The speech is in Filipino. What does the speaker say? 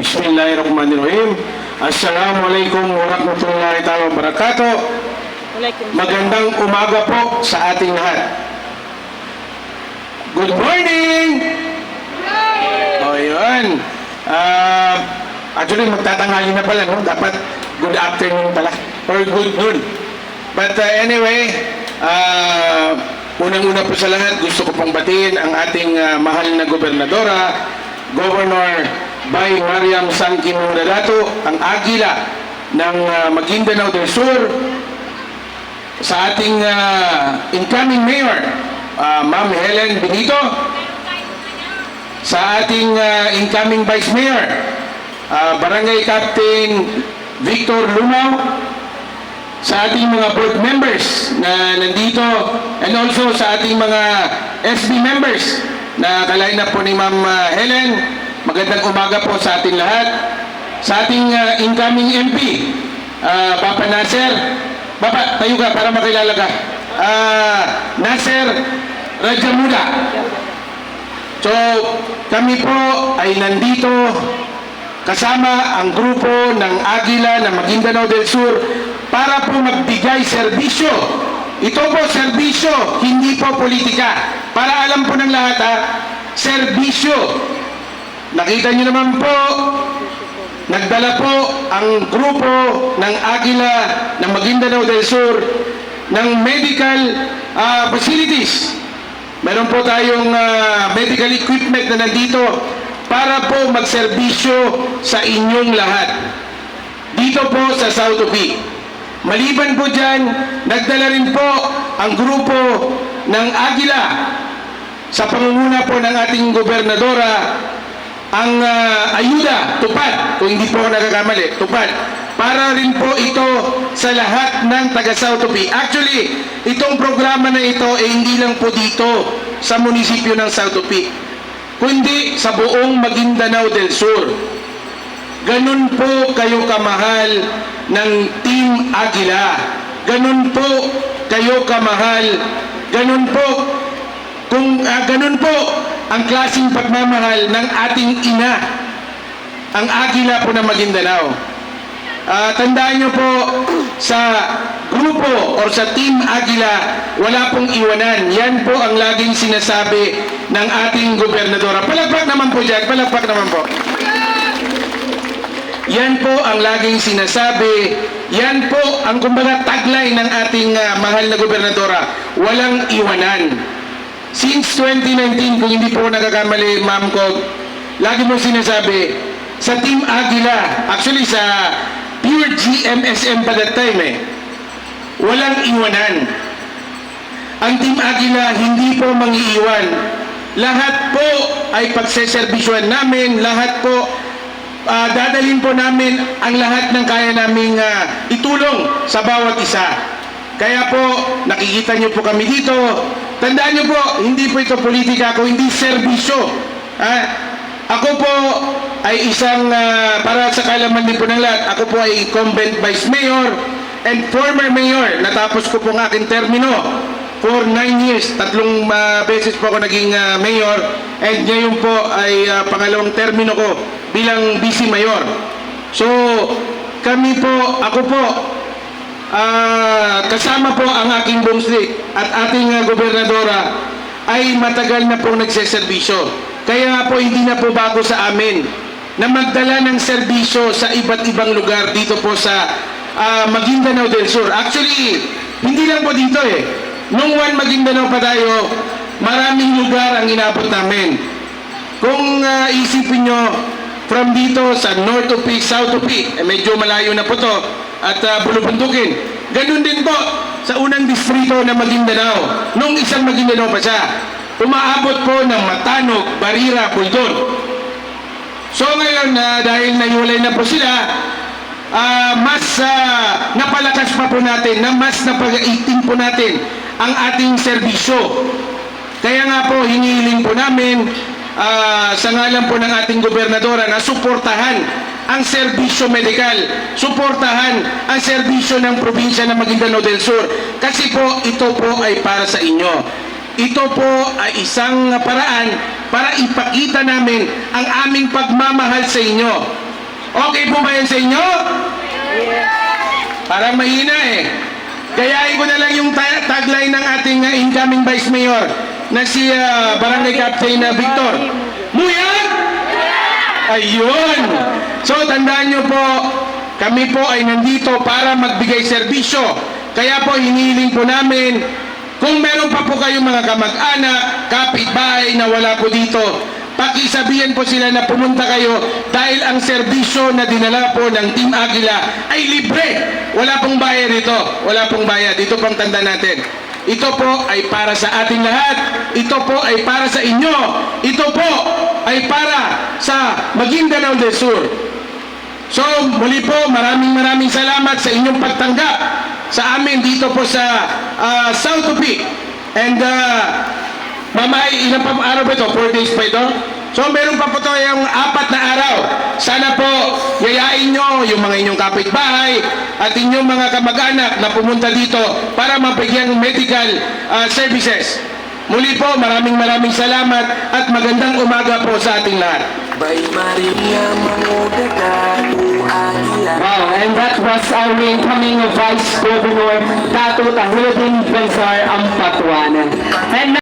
Bismillahirrahmanirrahim. Assalamualaikum warahmatullahi taala wabarakatuh. Magandang umaga po sa ating lahat. Good morning! O yun. Ah, actually, magtatanghali na pala, no? Dapat good afternoon pala. Or good noon. But uh, anyway, ah, unang-una po sa lahat, gusto ko pong batiin ang ating ah, mahal na gobernadora, Governor Bay Mariam Sankin Muradato, ang agila ng ah, Maguindanao del Sur, sa ating ah, incoming mayor, ah, Ma'am Helen Benito, sa ating ah, incoming vice mayor, ah, barangay captain Victor Lumaw, sa ating mga board members na nandito, and also sa ating mga SB members na kalahin na po ni Ma'am Helen, magandang umaga po sa ating lahat. Sa ating ah, incoming MP, ah, Papa Nasser, Papa, tayo ka para makilala ka. Ah, Nasser Rajamuda. So, kami po ay nandito kasama ang grupo ng Agila ng Maguindanao del Sur para po magbigay serbisyo. Ito po serbisyo, hindi po politika. Para alam po ng lahat ha, serbisyo. Nakita niyo naman po, nagdala po ang grupo ng Agila ng Maguindanao del Sur ng medical ah, facilities. Meron po tayong ah, medical equipment na nandito para po magserbisyo sa inyong lahat. Dito po sa South Opi. Maliban po dyan, nagdala rin po ang grupo ng Agila sa pangunguna po ng ating gobernadora ang ah, ayuda, tupad, kung hindi po ako nagakamali, tupad, para rin po ito sa lahat ng taga South Opi. Actually, itong programa na ito ay hindi lang po dito sa munisipyo ng South Opi, kundi sa buong Maguindanao del Sur. Ganun po kayo kamahal ng Team Agila. Ganun po kayo kamahal. Ganun po kung ah, ganun po ang klaseng pagmamahal ng ating ina, ang Agila po ng Maguindanao. Ah, tandaan nyo po, sa grupo or sa Team Agila, wala pong iwanan. Yan po ang laging sinasabi ng ating gobernadora. Palagpak naman po dyan, palagpak naman po. Yan po ang laging sinasabi. Yan po ang kumbaga tagline ng ating ah, mahal na gobernadora. Walang iwanan. Since 2019, kung hindi po nagkakamali, ma'am ko, lagi mo sinasabi, sa Team Agila, actually sa pure GMSM pa that time eh, walang iwanan. Ang Team Agila hindi po mangiiwan. Lahat po ay pagseservisyoan namin, lahat po ah, dadalhin po namin ang lahat ng kaya naming ah, itulong sa bawat isa. Kaya po, nakikita niyo po kami dito. Tandaan niyo po, hindi po ito politika ako, hindi serbisyo. Ah, ako po ay isang, ah, para sa kalaman din po ng lahat, ako po ay incumbent vice mayor and former mayor. Natapos ko po ang aking termino for nine years. Tatlong ah, beses po ako naging ah, mayor and ngayon po ay ah, pangalawang termino ko bilang vice mayor. So, kami po, ako po, ah, kasama po ang aking bumslik at ating ah, gobernadora ay matagal na pong nagseserbisyo. Kaya po hindi na po bago sa amin na magdala ng serbisyo sa iba't ibang lugar dito po sa ah, Maguindanao del Sur. Actually, hindi lang po dito eh. Nung one Maguindanao pa tayo, maraming lugar ang inabot namin. Kung ah, isipin nyo, from dito sa North Opi, South Opi, eh, medyo malayo na po to, at uh, bulubundukin. Ganun din po sa unang distrito na Maguindanao, nung isang Maguindanao pa siya. Umaabot po ng Matanog, Barira, Buldon. So ngayon, na dahil naiwalay na po sila, ah, mas ah, napalakas pa po natin, na mas napag-iting po natin ang ating serbisyo. Kaya nga po, hinihiling po namin ah, sa ngalan po ng ating gobernadora na suportahan ang serbisyo medikal, suportahan ang serbisyo ng probinsya ng Maguindanao del Sur. Kasi po, ito po ay para sa inyo. Ito po ay isang paraan para ipakita namin ang aming pagmamahal sa inyo. Okay po ba yan sa inyo? Parang mahina eh. Gayahin ko na lang yung ta- tagline ng ating uh, incoming Vice Mayor na si uh, Barangay Captain uh, Victor. Muyag! Ayun! So, tandaan nyo po, kami po ay nandito para magbigay serbisyo. Kaya po, hinihiling po namin, kung meron pa po kayong mga kamag-anak, kapitbahay na wala po dito, pakisabihan po sila na pumunta kayo dahil ang serbisyo na dinala po ng Team Agila ay libre. Wala pong bayad ito. Wala pong bayad. Ito pang tanda natin. Ito po ay para sa ating lahat. Ito po ay para sa inyo. Ito po ay para sa Maguindanao del Sur. So, muli po, maraming maraming salamat sa inyong pagtanggap sa amin dito po sa ah, South Upi. And uh, mamay, ilang pa araw ba ito? Four days pa ito? So, meron pa po tayong apat na araw. Nyo yung mga inyong kapitbahay at inyong mga kamag-anak na pumunta dito para mabigyan ng medical ah, services. Muli po, maraming maraming salamat at magandang umaga po sa ating lahat. Wow, and that was our incoming Vice Governor, Dato Tahudin Benzar Ampatuan. And